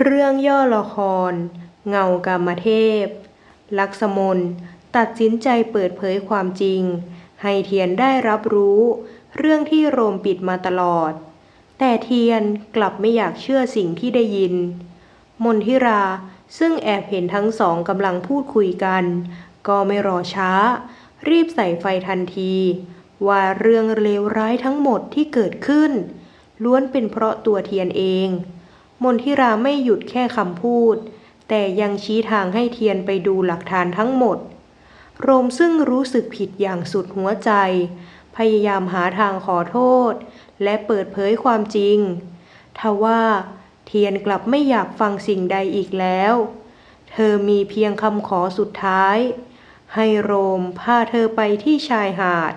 เรื่องย่อละคร เงากามเทพ ลักษมนตัดสินใจเปิดเผยความจริง ให้เทียนได้รับรู้ เรื่องที่โรมปิดมาตลอด แต่เทียนกลับไม่อยากเชื่อสิ่งที่ได้ยิน มนทิราซึ่งแอบเห็นทั้งสองกำลังพูดคุยกัน ก็ไม่รอช้า รีบใส่ไฟทันที ว่าเรื่องเลวร้ายทั้งหมดที่เกิดขึ้น ล้วนเป็นเพราะตัวเทียนเอง มนทิราไม่หยุดแค่คำพูด แต่ยังชี้ทางให้เทียนไปดูหลักฐานทั้งหมด โรมซึ่งรู้สึกผิดอย่างสุดหัวใจ พยายามหาทางขอโทษ และเปิดเผยความจริง ทว่า เทียนกลับไม่อยากฟังสิ่งใดอีกแล้ว เธอมีเพียงคำขอสุดท้าย ให้โรมพาเธอไปที่ชายหาด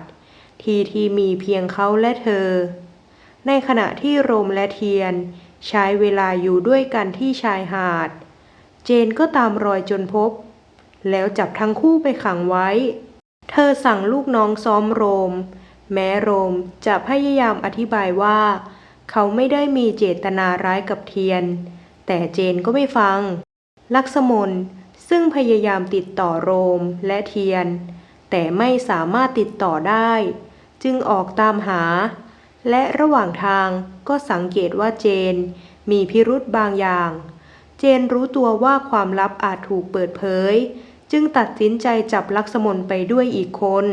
ทีที่มีเพียงเขาและเธอ ในขณะที่โรมและเทียน ใช้เวลาอยู่ด้วยกันที่ชายหาด เจนก็ตามรอยจนพบ แล้วจับทั้งคู่ไปขังไว้ เธอสั่งลูกน้องซ้อมโรม แม้โรมจะพยายามอธิบายว่า เขาไม่ได้มีเจตนาร้ายกับเทียน แต่เจนก็ไม่ฟัง ลักษมนซึ่งพยายามติดต่อโรมและเทียน แต่ไม่สามารถติดต่อได้ จึงออกตามหา และระหว่างทางก็สังเกตว่าเจน มีพิรุธบางอย่าง เจนรู้ตัวว่าความลับอาจถูกเปิดเผย จึงตัดสินใจจับลักษมนไปด้วยอีกคน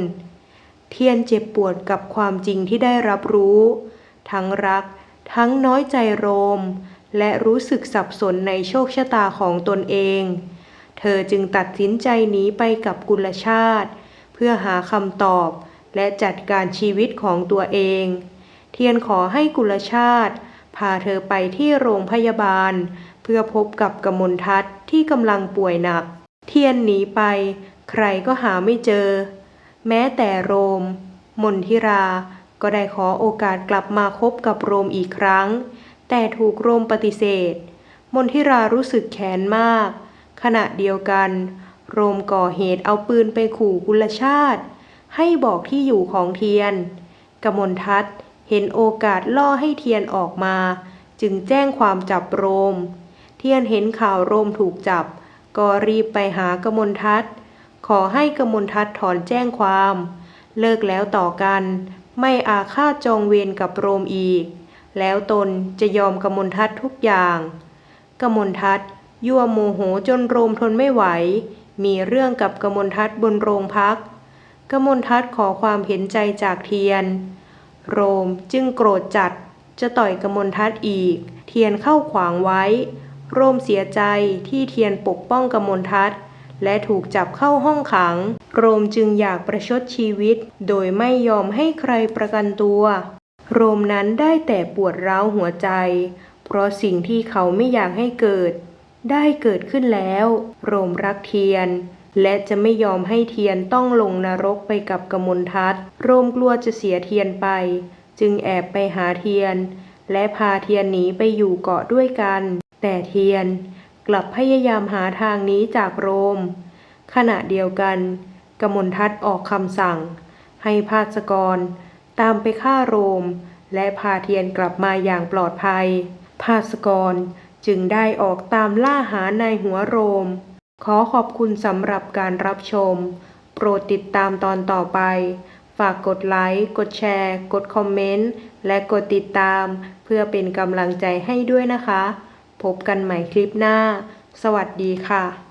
เทียนเจ็บปวดกับความจริงที่ได้รับรู้ ทั้งรัก ทั้งน้อยใจโรม และรู้สึกสับสนในโชคชะตาของตนเอง เธอจึงตัดสินใจหนีไปกับกุลชาติ เพื่อหาคำตอบและจัดการชีวิตของตัวเอง เทียนขอให้กุลชาติ พาเธอไปที่โรงพยาบาล เพื่อพบกับกมลทัศน์ที่กำลังป่วยหนัก เทียนหนีไป ใครก็หาไม่เจอ แม้แต่โรม มนทิรา ก็ได้ขอโอกาสกลับมาคบกับโรมอีกครั้ง แต่ถูกโรมปฏิเสธ มนทิรารู้สึกแค้นมาก ขณะเดียวกัน โรมก่อเหตุเอาปืนไปขู่กุลชาติ ให้บอกที่อยู่ของเทียน กมลทัศน์ เห็นโอกาสล่อให้เทียนออกมา จึงแจ้งความจับโรม เทียนเห็นข่าวโรมถูกจับ ก็รีบไปหากมลทัศน์ขอให้กมลทัศน์ถอนแจ้งความ เลิกแล้วต่อกัน ไม่อาฆาตจองเวรกับโรมอีก แล้วตนจะยอมกมลทัศน์ทุกอย่างกมลทัศน์ยั่วโมโหจนโรมทนไม่ไหว มีเรื่องกับกมลทัศน์บนโรงพักกมลทัศน์ขอความเห็นใจจากเทียน โรมจึงโกรธจัดจะต่อยกมลทัศน์อีก เทียนเข้าขวางไว้ โรมเสียใจที่เทียนปกป้องกมลทัศน์และถูกจับเข้าห้องขัง โรมจึงอยากประชดชีวิต โดยไม่ยอมให้ใครประกันตัว โรมนั้นได้แต่ปวดร้าวหัวใจ เพราะสิ่งที่เขาไม่อยากให้เกิด ได้เกิดขึ้นแล้ว โรมรักเทียน และจะไม่ยอมให้เทียนต้องลงนรกไปกับกมลทัศน์โรมกลัวจะเสียเทียนไป จึงแอบไปหาเทียน และพาเทียนหนีไปอยู่เกาะด้วยกัน แต่เทียนกลับพยายามหาทางหนี้จากโรม ขณะเดียวกัน กมลทัศน์ออกคำสั่ง ให้ภาสกร ตามไปฆ่าโรม และพาเทียนกลับมาอย่างปลอดภัย ภาสกรจึงได้ออกตามล่าหานายหัวโรม ขอขอบคุณสำหรับการรับชม โปรดติดตามตอนต่อไป ฝากกดไลค์ กดแชร์ กดคอมเมนต์ และกดติดตาม เพื่อเป็นกำลังใจให้ด้วยนะคะ พบกันใหม่คลิปหน้า สวัสดีค่ะ